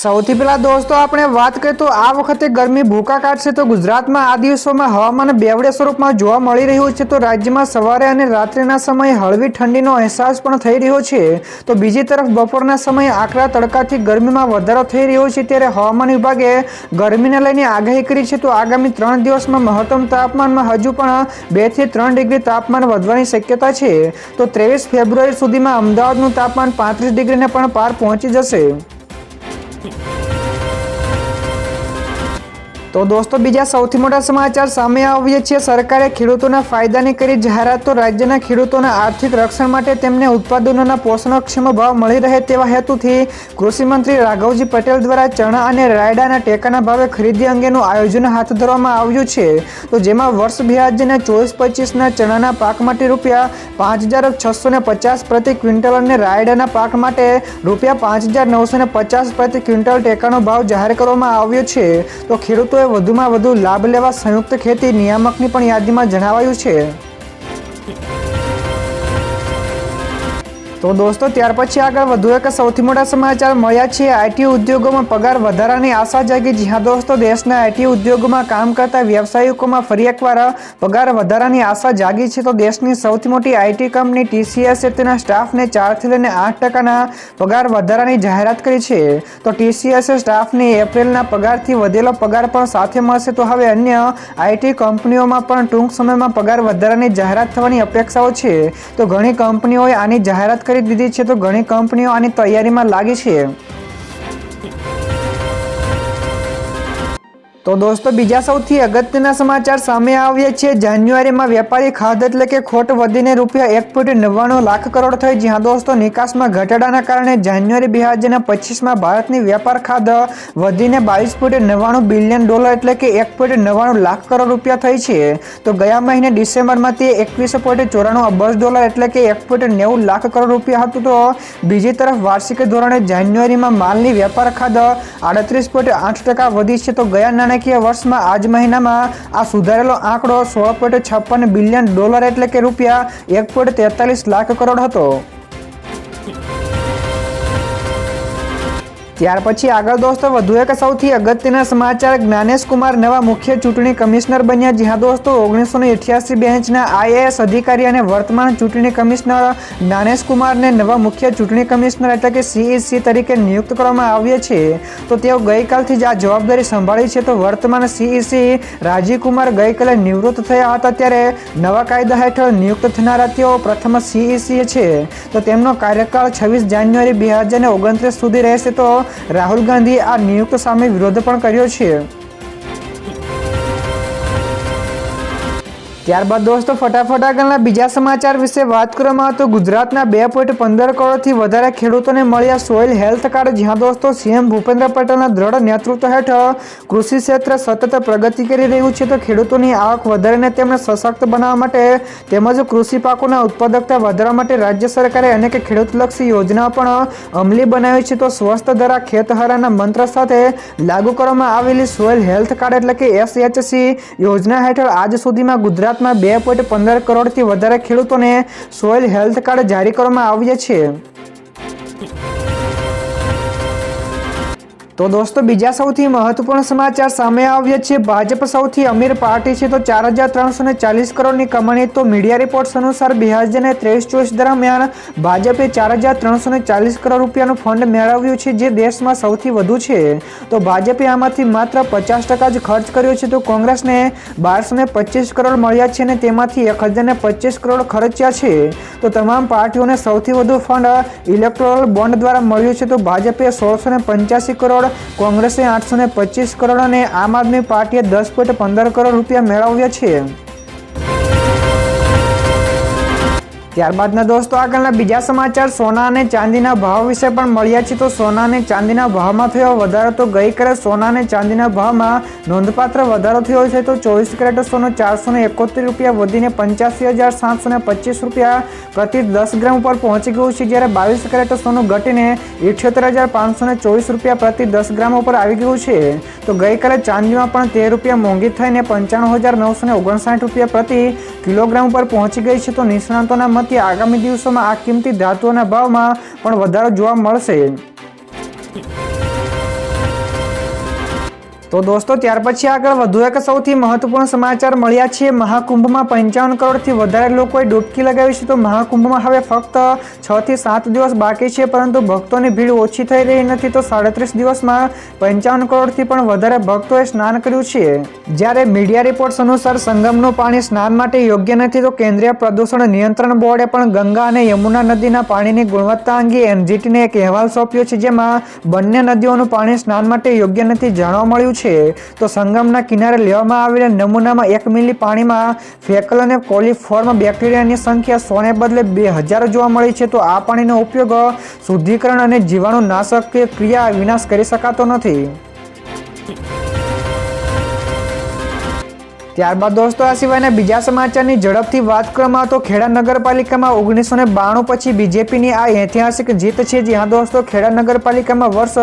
સૌથી પહેલા દોસ્તો, આપણે વાત કરીએ તો આ વખતે ગરમી ભૂકા કાઢશે તો ગુજરાતમાં આ દિવસોમાં હવામાન બેવડે સ્વરૂપમાં જોવા મળી રહ્યું છે. તો રાજ્યમાં સવારે અને રાત્રિના સમયે હળવી ઠંડીનો અહેસાસ પણ થઈ રહ્યો છે. તો બીજી તરફ બપોરના સમયે આકરા તડકાથી ગરમીમાં વધારો થઈ રહ્યો છે. ત્યારે હવામાન વિભાગે ગરમીને લઈને આગાહી કરી છે. તો આગામી ત્રણ દિવસમાં મહત્તમ તાપમાનમાં હજુ પણ બેથી ત્રણ ડિગ્રી તાપમાન વધવાની શક્યતા છે. તો ત્રેવીસ ફેબ્રુઆરી સુધીમાં અમદાવાદનું તાપમાન પાંત્રીસ ડિગ્રીને પણ પાર પહોંચી જશે. તો દોસ્તો, બીજા સૌથી મોટા સમાચાર સામે આવીએ છીએ. સરકારે ખેડૂતોના ફાયદાની કરી જાહેરાત તો રાજ્યના ખેડૂતોના આર્થિક રક્ષણ માટે તેમને ઉત્પાદનોના પોષણક્ષમ ભાવ મળી રહે તેવા હેતુથી કૃષિમંત્રી રાઘવજી પટેલ દ્વારા ચણા અને રાયડાના ટેકાના ભાવે ખરીદી અંગેનું આયોજન હાથ ધરવામાં આવ્યું છે. તો જેમાં વર્ષ બે હજારના ચોવીસ પચીસના ચણાના પાક માટે રૂપિયા પાંચ હજાર છસો ને પચાસ પ્રતિ ક્વિન્ટલ અને રાયડાના પાક માટે રૂપિયા પાંચ હજાર નવસો ને પચાસ પ્રતિ ક્વિન્ટલ ટેકાનો ભાવ જાહેર કરવામાં આવ્યો છે. તો ખેડૂતોએ વધુમાં વધુ લાભ લેવા સંયુક્ત ખેતી નિયામકની પણ યાદીમાં જણાવાયું છે. તો દોસ્તો, ત્યાર પછી આગળ વધુ એક સૌથી મોટા સમાચાર મળ્યા છે. આઈટી ઉદ્યોગોમાં પગાર વધારાની આશા જાગી જી હા દોસ્તો, દેશના આઈટી ઉદ્યોગોમાં કામ કરતા વ્યવસાયિકોમાં ફરી એકવાર પગાર વધારાની આશા જાગી છે. તો દેશની સૌથી મોટી આઈટી કંપની ટીસીએસે તેના સ્ટાફને ચારથી લઈને આઠ ટકાના પગાર વધારાની જાહેરાત કરી છે. તો ટીસીએસે સ્ટાફને એપ્રિલના પગારથી વધેલો પગાર પણ સાથે મળશે. તો હવે અન્ય આઈટી કંપનીઓમાં પણ ટૂંક સમયમાં પગાર વધારાની જાહેરાત થવાની અપેક્ષાઓ છે. તો ઘણી કંપનીઓએ આની જાહેરાત કરી દીધી છે તો ઘણી કંપનીઓ આની તૈયારીમાં લાગી છે. તો દોસ્તો, બીજા સૌથી અગત્યના સમાચાર સામે આવ્યા છે. જાન્યુઆરીમાં વેપારી ખાધ એટલે કે ખોટ વધીને રૂપિયા એક પોઈન્ટ નવ્વાણું લાખ કરોડ થઈ. જ્યાં દોસ્તો, નિકાસમાં ઘટાડાના કારણે જાન્યુઆરી બે હજારના પચીસમાં ભારતની વેપાર ખાધ વધીને બાવીસ પોઈન્ટ નવ્વાણું બિલિયન ડોલર એટલે કે એક પોઈન્ટ નવ્વાણું લાખ કરોડ રૂપિયા થઈ છે. તો ગયા મહિને ડિસેમ્બરમાં તે એકવીસ પોઈન્ટ ચોરાણું અબજ ડોલર એટલે કે એક પોઈન્ટ નેવું લાખ કરોડ રૂપિયા હતું. તો બીજી તરફ વાર્ષિક ધોરણે જાન્યુઆરીમાં માલની વેપાર ખાધ આડત્રીસ પોઈન્ટ આઠ ટકા વધી છે. તો ગયા નાણાકીય વર્ષમાં આજ મહિનામાં આ સુધારેલો આંકડો સોળ પોઈન્ટ છપ્પન બિલિયન ડોલર એટલે કે રૂપિયા એક પોઈન્ટ તેતાલીસ લાખ કરોડ હતો. ત્યાર પછી આગળ દોસ્તો, વધુ એક સૌથી અગત્યના સમાચાર. જ્ઞાનેશ કુમાર નવા મુખ્ય ચૂંટણી કમિશનર બન્યા. જ્યાં દોસ્તો ઓગણીસો ને અઠ્યાસી બેન્ચના આઈએએસ અધિકારી અને વર્તમાન ચૂંટણી કમિશનર જ્ઞાનેશ કુમારને નવા મુખ્ય ચૂંટણી કમિશનર એટલે કે સીઈસી તરીકે નિયુક્ત કરવામાં આવ્યા છે. તો તેઓ ગઈકાલથી જ આ જવાબદારી સંભાળી છે. તો વર્તમાન સીઈસી રાજીવ કુમાર ગઈકાલે નિવૃત્ત થયા હતા ત્યારે નવા કાયદા હેઠળ નિયુક્ત થનારા તેઓ પ્રથમ સીઈસી છે. તો તેમનો કાર્યકાળ છવ્વીસ જાન્યુઆરી બે હજાર ઓગણત્રીસ સુધી રહેશે. તો રાહુલ ગાંધીએ આ નિયુક્ત સામે વિરોધ પણ કર્યો છે. ત્યારબાદ દોસ્તો, ફટાફટ આગળના બીજા સમાચાર વિશે વાત કરવામાં તો ગુજરાતના બે પોઈન્ટ પંદર કરોડથી વધારે ખેડૂતોને મળ્યા સોઇલ હેલ્થ કાર્ડ. જ્યાં દોસ્તો, સીએમ ભૂપેન્દ્ર પટેલના દ્રઢ નેતૃત્વ હેઠળ કૃષિ ક્ષેત્ર સતત પ્રગતિ કરી રહ્યું છે તો ખેડૂતોની આવક વધારીને તેમને સશક્ત બનાવવા માટે તેમજ કૃષિ પાકોના ઉત્પાદકતા વધારવા માટે રાજ્ય સરકારે અનેક ખેડૂતલક્ષી યોજના પણ અમલી બનાવી છે. તો સ્વસ્થ ધરા ખેતહરાના મંત્ર સાથે લાગુ કરવામાં આવેલી સોઇલ હેલ્થ કાર્ડ એટલે કે એસએચસી યોજના હેઠળ આજ સુધીમાં ગુજરાત ગુજરાતમાં બે પોઈન્ટ પંદર કરોડથી વધારે ખેડૂતોને સોઇલ હેલ્થ કાર્ડ જારી કરવામાં આવ્યા છે. તો દોસ્તો, બીજા સૌથી મહત્વપૂર્ણ સમાચાર સામે આવ્યા છે. ભાજપ સૌથી અમીર પાર્ટી છે તો ચાર હજાર ત્રણસો ને ચાલીસ કરોડની કમાણી તો મીડિયા રિપોર્ટ્સ અનુસાર બે હજાર ને ત્રેવીસ ચોવીસ દરમિયાન ભાજપે ચાર હજાર ત્રણસો ને ચાલીસ કરોડ રૂપિયાનું ફંડ મેળવ્યું છે, જે દેશમાં સૌથી વધુ છે. તો ભાજપે આમાંથી માત્ર પચાસ ટકા જ ખર્ચ કર્યો છે તો કોંગ્રેસને બારસો ને પચીસ કરોડ મળ્યા છે અને તેમાંથી એક હજાર ને પચીસ કરોડ ખર્ચ્યા છે. તો તમામ પાર્ટીઓને સૌથી વધુ ફંડ ઇલેક્ટ્રોલ બોન્ડ દ્વારા મળ્યું છે તો ભાજપે સોળસો ને પંચ્યાસી કરોડ કોંગ્રેસે આઠસો પચીસ કરોડ અને આમ આદમી પાર્ટીએ દસ પોઈન્ટ પંદર કરોડ રૂપિયા મેળવ્યા છે. ત્યારબાદના દોસ્તો, આગળના બીજા સમાચાર, સોના અને ચાંદીના ભાવ વિશે પણ મળ્યા છે. તો સોના અને ચાંદીના ભાવમાં થયો વધારો, તો ગઈકાલે સોના અને ચાંદીના ભાવમાં નોંધપાત્ર વધારો થયો છે. તો ચોવીસ કેરેટ સોનું ચારસો ને એકોતેર રૂપિયા વધીને પંચ્યાસી હજાર સાતસો ને પચીસ રૂપિયા પ્રતિ દસ ગ્રામ ઉપર પહોંચી ગયું છે. જ્યારે બાવીસ કેરેટ સોનું ઘટીને ઇઠ્યોતેર હજાર પાંચસો ને ચોવીસ રૂપિયા પ્રતિ દસ ગ્રામ ઉપર આવી ગયું છે. તો ગઈકાલે ચાંદીમાં પણ તેર રૂપિયા મોંઘી થઈને પંચાણું હજાર નવસો ને ઓગણસાઠ રૂપિયા પ્રતિ કિલોગ્રામ ઉપર પહોંચી ગઈ છે. તો નિષ્ણાંતોના મતે આગામી દિવસોમાં આ કિંમતી ધાતુઓના ભાવમાં પણ વધારો જોવા મળશે. તો દોસ્તો, ત્યાર પછી આગળ વધુ એક સૌથી મહત્વપૂર્ણ સમાચાર મળ્યા છે. મહાકુંભમાં પંચાવન કરોડથી વધારે લોકોએ ડૂબકી લગાવી છે. તો મહાકુંભમાં હવે ફક્ત છ થી સાત દિવસ બાકી છે, પરંતુ ભક્તોની ભીડ ઓછી થઈ રહી નથી. તો સાડત્રીસ દિવસમાં પંચાવન કરોડથી પણ વધારે ભક્તોએ સ્નાન કર્યું છે. જ્યારે મીડિયા રિપોર્ટ્સ અનુસાર સંગમનું પાણી સ્નાન માટે યોગ્ય નથી, તો કેન્દ્રીય પ્રદૂષણ નિયંત્રણ બોર્ડે પણ ગંગા અને યમુના નદીના પાણીની ગુણવત્તા અંગે એનજીટીને એક અહેવાલ સોંપ્યો છે, જેમાં બંને નદીઓનું પાણી સ્નાન માટે યોગ્ય નથી, જાણવા મળ્યું છે, તો સંગમના કિનારે લેવામાં આવેલા નમૂનામાં એક મિલી પાણીમાં ફેકલ અને કોલિફોર્મ બેક્ટેરિયાની સંખ્યા સોને બદલે બે હજાર જોવા મળી છે, તો આ પાણીનો ઉપયોગ શુદ્ધિકરણ અને જીવાણુ નાશક ક્રિયા વિનાશ કરી શકાતો નથી. ત્યારબાદ દોસ્તો, આ સિવાયના બીજા સમાચારની ઝડપથી વાત કરવામાં તો ખેડા નગરપાલિકામાં ઓગણીસો ને બાણું પછી બીજેપીની આ ઐતિહાસિક જીત છે. જ્યાં દોસ્તો, ખેડા નગરપાલિકામાં વર્ષ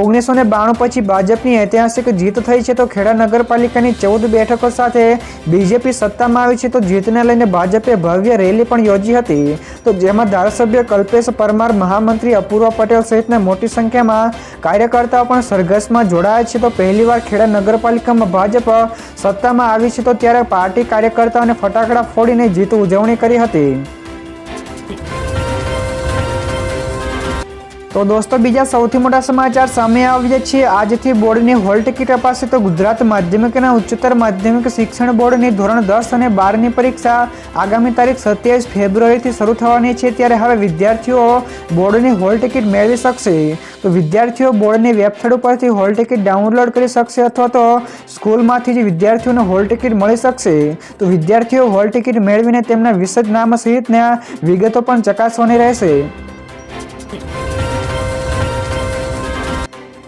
ઓગણીસો ને બાણું પછી ભાજપની ઐતિહાસિક જીત થઈ છે તો ખેડા નગરપાલિકાની ચૌદ બેઠકો સાથે બીજેપી સત્તામાં આવી છે તો જીતને લઈને ભાજપે ભવ્ય રેલી પણ યોજી હતી. તો જેમાં ધારાસભ્ય કલ્પેશ પરમાર, મહામંત્રી અપૂર્વ પટેલ સહિતના મોટી સંખ્યામાં કાર્યકર્તાઓ પણ સરઘસમાં જોડાયા છે. તો પહેલીવાર ખેડા નગરપાલિકામાં ભાજપ સત્તામાં આવી છે તો ત્યારે પાર્ટી કાર્યકર્તાઓને ફટાકડા ફોડીને જીત ઉજવણી કરી હતી. તો દોસ્તો, બીજા સૌથી મોટા સમાચાર સામે આવ્યા છે. આજથી બોર્ડની હોલ ટિકિટ અપાશે તો ગુજરાત માધ્યમિક અને ઉચ્ચતર માધ્યમિક શિક્ષણ બોર્ડની ધોરણ દસ અને બારની પરીક્ષા આગામી તારીખ સત્યાવીસ ફેબ્રુઆરીથી શરૂ થવાની છે. ત્યારે હવે વિદ્યાર્થીઓ બોર્ડની હોલ ટિકિટ મેળવી શકશે. તો વિદ્યાર્થીઓ બોર્ડની વેબસાઇટ ઉપરથી હોલ ટિકિટ ડાઉનલોડ કરી શકશે અથવા તો સ્કૂલમાંથી જ વિદ્યાર્થીઓને હોલ ટિકિટ મળી શકશે. તો વિદ્યાર્થીઓ હોલ ટિકિટ મેળવીને તેમના વિશદ નામ સહિતના વિગતો પણ ચકાસવાની રહેશે.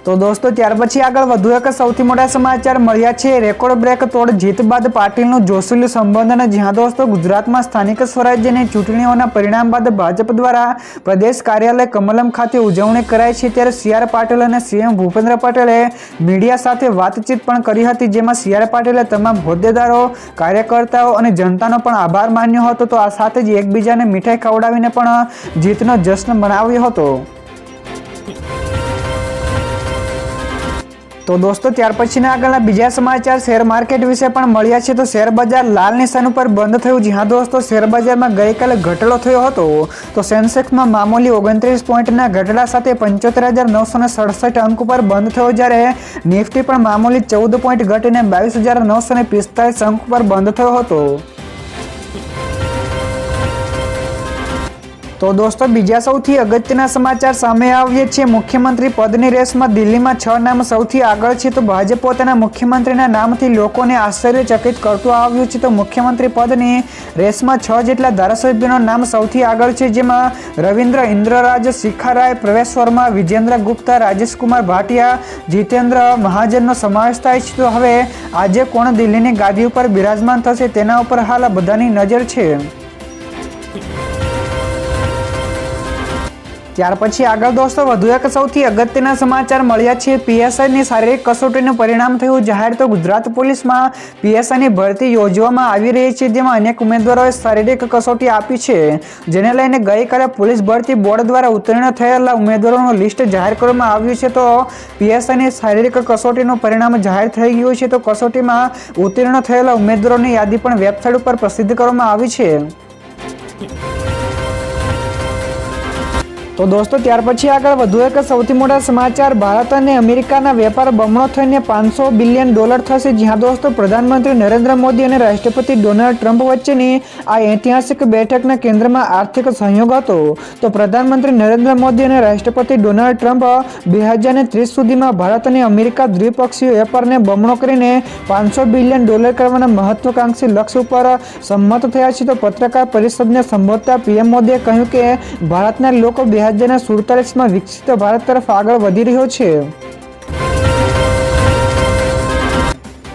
તો દોસ્તો, ત્યાર પછી આગળ વધુ એક સૌથી મોટા સમાચાર મળ્યા છે. રેકોર્ડ બ્રેક તોડ જીત બાદ પાટીલનું જોશીલું સંબોધન જ્યાં દોસ્તો ગુજરાતમાં સ્થાનિક સ્વરાજ્યની ચૂંટણીઓના પરિણામ બાદ ભાજપ દ્વારા પ્રદેશ કાર્યાલય કમલમ ખાતે ઉજવણી કરાઈ છે, ત્યારે સી આર પાટીલ અને સીએમ ભૂપેન્દ્ર પટેલે મીડિયા સાથે વાતચીત પણ કરી હતી, જેમાં સી આર પાટીલે તમામ હોદ્દેદારો, કાર્યકર્તાઓ અને જનતાનો પણ આભાર માન્યો હતો. તો આ સાથે જ એકબીજાને મીઠાઈ ખવડાવીને પણ જીતનો જશ્ન મનાવ્યો હતો. તો દોસ્તો, ત્યાર પછીના આગળના બીજા સમાચાર શેર માર્કેટ વિશે પણ મળ્યા છે. તો શેર બજાર લાલ નિશાન ઉપર બંધ થયું જ્યાં દોસ્તો, શેર બજારમાં ગઈકાલે ઘટાડો થયો હતો. તો સેન્સેક્સમાં મામૂલી ઓગણત્રીસ પોઈન્ટના ઘટાડા સાથે પંચોતેર હજાર નવસો ને સડસઠ અંક ઉપર બંધ થયો જ્યારે નિફ્ટી પણ મામૂલી ચૌદ પોઈન્ટ ઘટીને બાવીસ હજાર નવસો ને પિસ્તાલીસ અંક ઉપર બંધ થયો હતો. તો દોસ્તો, બીજા સૌથી અગત્યના સમાચાર સામે આવીએ છે મુખ્યમંત્રી પદની રેસમાં દિલ્હીમાં છ નામ સૌથી આગળ છે. તો ભાજપ પોતાના મુખ્યમંત્રીના નામથી લોકોને આશ્ચર્યચકિત કરતું આવ્યું છે. તો મુખ્યમંત્રી પદની રેસમાં છ જેટલા ધારાસભ્યોનું નામ સૌથી આગળ છે. જેમાં રવિન્દ્ર ઇન્દ્રરાજ શિખારાય પ્રવેશ વર્મા, વિજેન્દ્ર ગુપ્તા રાજેશકુમાર ભાટિયા, જીતેન્દ્ર મહાજનનો સમાવેશ થાય છે. તો હવે આજે કોણ દિલ્હીની ગાદી ઉપર બિરાજમાન થશે? તેના ઉપર હાલ બધાની નજર છે. ત્યાર પછી આગળ દોસ્તો, વધુ એક સૌથી અગત્યના સમાચાર મળ્યા છે. પીએસઆઈની શારીરિક કસોટીનું પરિણામ થયું. જાહેર તો ગુજરાત પોલીસમાં પીએસઆઈની ભરતી યોજવામાં આવી રહી છે, જેમાં અનેક ઉમેદવારોએ શારીરિક કસોટી આપી છે. જેને લઈને ગઈકાલે પોલીસ ભરતી બોર્ડ દ્વારા ઉત્તીર્ણ થયેલા ઉમેદવારોનું લિસ્ટ જાહેર કરવામાં આવ્યું છે. તો પીએસઆઈની શારીરિક કસોટીનું પરિણામ જાહેર થઈ ગયું છે. તો કસોટીમાં ઉત્તીર્ણ થયેલા ઉમેદવારોની યાદી પણ વેબસાઇટ ઉપર પ્રસિદ્ધ કરવામાં આવી છે. તો દોસ્તો, ત્યાર પછી આગળ વધુ એક સૌથી મોટા સમાચાર. ભારત અને અમેરિકાના વેપાર બમણો થઈને પાંચસો બિલિયન ડોલર થશે, જ્યાં દોસ્તો, પ્રધાનમંત્રી નરેન્દ્ર મોદી અને રાષ્ટ્રપતિ ડોનાલ્ડ ટ્રમ્પ વચ્ચેની આ ઐતિહાસિક બેઠકના કેન્દ્રમાં આર્થિક સહયોગ હતો. તો પ્રધાનમંત્રી નરેન્દ્ર મોદી અને રાષ્ટ્રપતિ ડોનાલ્ડ ટ્રમ્પ બે હજાર ત્રીસ સુધીમાં ભારત અને અમેરિકા દ્વિપક્ષીય વેપારને બમણો કરીને પાંચસો બિલિયન ડોલર કરવાના મહત્વાકાંક્ષી લક્ષ્ય ઉપર સંમત થયા છે. તો પત્રકાર પરિષદને સંબોધતા પીએમ મોદીએ કહ્યું કે ભારતના લોકો બે હજાર સુડતાલીસમાં વિકસિત ભારત તરફ આગળ વધી રહ્યો છે.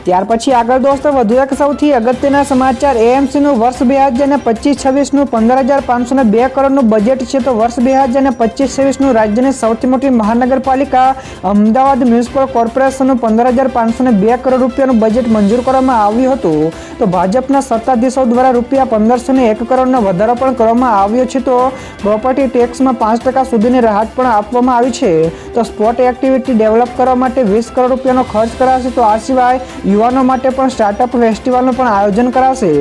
ત્યાર પછી આગળ દોસ્તો, વધુ એક સૌથી અગત્યના સમાચાર. એએમસીનું વર્ષ બે હજાર અને પચીસ છવ્વીસનું પંદર હજાર પાંચસો ને બે કરોડનું બજેટ છે. તો વર્ષ બે હજાર અને પચીસ છવ્વીસનું રાજ્યની સૌથી મોટી મહાનગરપાલિકા અમદાવાદ મ્યુનિસિપલ કોર્પોરેશનનું પંદર હજાર પાંચસો ને બે કરોડ રૂપિયાનું બજેટ મંજૂર કરવામાં આવ્યું હતું. તો ભાજપના સત્તાધીશો દ્વારા રૂપિયા પંદરસો ને એક કરોડનો વધારો પણ કરવામાં આવ્યો છે. તો પ્રોપર્ટી ટેક્સમાં પાંચ ટકા સુધીની રાહત પણ આપવામાં આવી છે. તો સ્પોટ એક્ટિવિટી ડેવલપ કરવા માટે વીસ કરોડ રૂપિયાનો ખર્ચ કરાશે. તો આ સિવાય યુવાનો માટે પણ સ્ટાર્ટઅપ ફેસ્ટિવલનું પણ આયોજન કરાશે.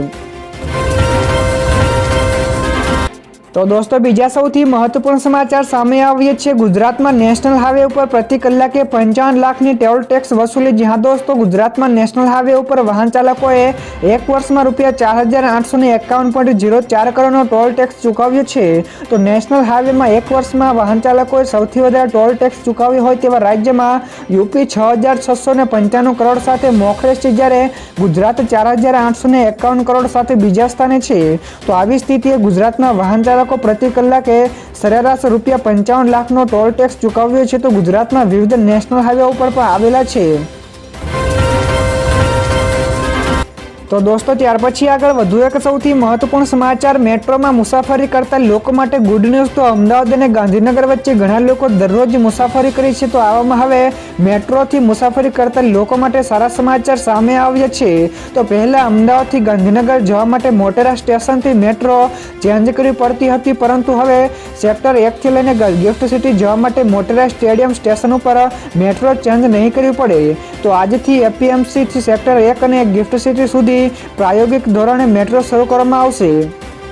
તો દોસ્તો, બીજા સૌથી મહત્વપૂર્ણ સમાચાર સામે આવીએ છે. ગુજરાતમાં નેશનલ હાઈવે ઉપર પ્રતિ કલાકે પંચાવન લાખની ટોલ ટેક્સ વસૂલી. જ્યાં દોસ્તો, ગુજરાતમાં નેશનલ હાઈવે ઉપર વાહન ચાલકોએ એક વર્ષમાં રૂપિયા ચાર હજાર આઠસો ને એકાવન પોઈન્ટ જીરો ચાર કરોડનો ટોલ ટેક્સ ચૂકવ્યો છે. તો નેશનલ હાઈવેમાં એક વર્ષમાં વાહન ચાલકોએ સૌથી વધારે ટોલ ટેક્સ ચૂકવ્યો હોય તેવા રાજ્યમાં યુપી છ હજાર છસો ને પંચાણું કરોડ સાથે, મોખરે છે જ્યારે ગુજરાત ચાર હજાર આઠસો ને એકાવન કરોડ સાથે બીજા સ્થાને છે. તો આવી સ્થિતિએ ગુજરાતના વાહન ચાલકો પ્રતિ કલાકે સરેરાશ રૂપિયા પંચાવન લાખનો ટોલ ટેક્સ ચૂકવ્યો છે તો ગુજરાતમાં વિવિધ નેશનલ હાઈવે ઉપર પણ આવેલા છે. તો દોસ્તો, ત્યાર પછી આગળ વધુ એક સૌથી મહત્વપૂર્ણ સમાચાર. મેટ્રોમાં મુસાફરી કરતા લોકો માટે ગુડ ન્યૂઝ તો અમદાવાદ અને ગાંધીનગર વચ્ચે ઘણા લોકો દરરોજ મુસાફરી કરે છે. તો આવામાં હવે મેટ્રોથી મુસાફરી કરતા લોકો માટે સારા સમાચાર સામે આવ્યા છે. તો પહેલાં અમદાવાદથી ગાંધીનગર જવા માટે મોટેરા સ્ટેશનથી મેટ્રો ચેન્જ કરવી પડતી હતી. પરંતુ હવે સેક્ટર એકથી લઈને ગિફ્ટ સિટી જવા માટે મોટેરા સ્ટેડિયમ સ્ટેશન ઉપર મેટ્રો ચેન્જ નહીં કરવી પડે. તો આજથી એપીએમસીથી સેક્ટર એક અને ગિફ્ટ સિટી સુધી પ્રાયોગિક ધોરણે મેટ્રો શરૂ કરવામાં આવશે.